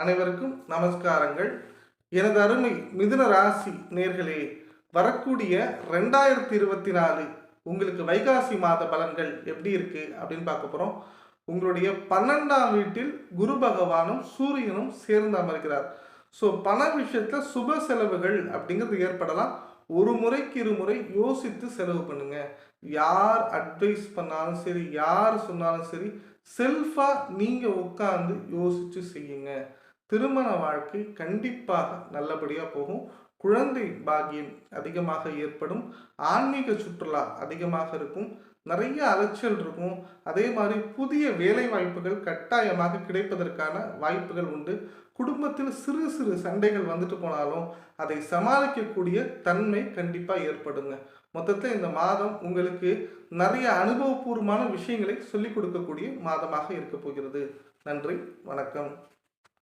அனைவருக்கும் நமஸ்காரங்கள். எனது அருமை மிதுன ராசி நேர்களே வரக்கூடிய ரெண்டாயிரத்தி இருபத்தி நாலு உங்களுக்கு வைகாசி மாத பலன்கள் எப்படி இருக்கு அப்படின்னு பார்க்க போறோம். உங்களுடைய பன்னெண்டாம் வீட்டில் குரு பகவானும் சூரியனும் சேர்ந்து அமர்கிறார். ஸோ பண விஷயத்தில் சுப செலவுகள் அப்படிங்கிறது ஏற்படலாம். ஒரு முறைக்கு இருமுறை யோசித்து செலவு பண்ணுங்க. யார் அட்வைஸ் பண்ணாலும் சரி யார் சொன்னாலும் சரி செல்ஃபாக நீங்கள் உட்காந்து யோசித்து செய்யுங்க. திருமண வாழ்க்கை கண்டிப்பாக நல்லபடியாக போகும். குழந்தை பாகியம் அதிகமாக ஏற்படும். ஆன்மீக சுற்றுலா அதிகமாக இருக்கும். நிறைய அலைச்சல் இருக்கும். அதே மாதிரி புதிய வேலை வாய்ப்புகள் கட்டாயமாக கிடைப்பதற்கான வாய்ப்புகள் உண்டு. குடும்பத்தில் சிறு சிறு சண்டைகள் வந்துட்டு போனாலும் அதை சமாளிக்கக்கூடிய தன்மை கண்டிப்பாக ஏற்படுங்க. மொத்தத்தில் இந்த மாதம் உங்களுக்கு நிறைய அனுபவபூர்வமான விஷயங்களை சொல்லிக் கொடுக்கக்கூடிய மாதமாக இருக்க போகிறது. நன்றி வணக்கம்.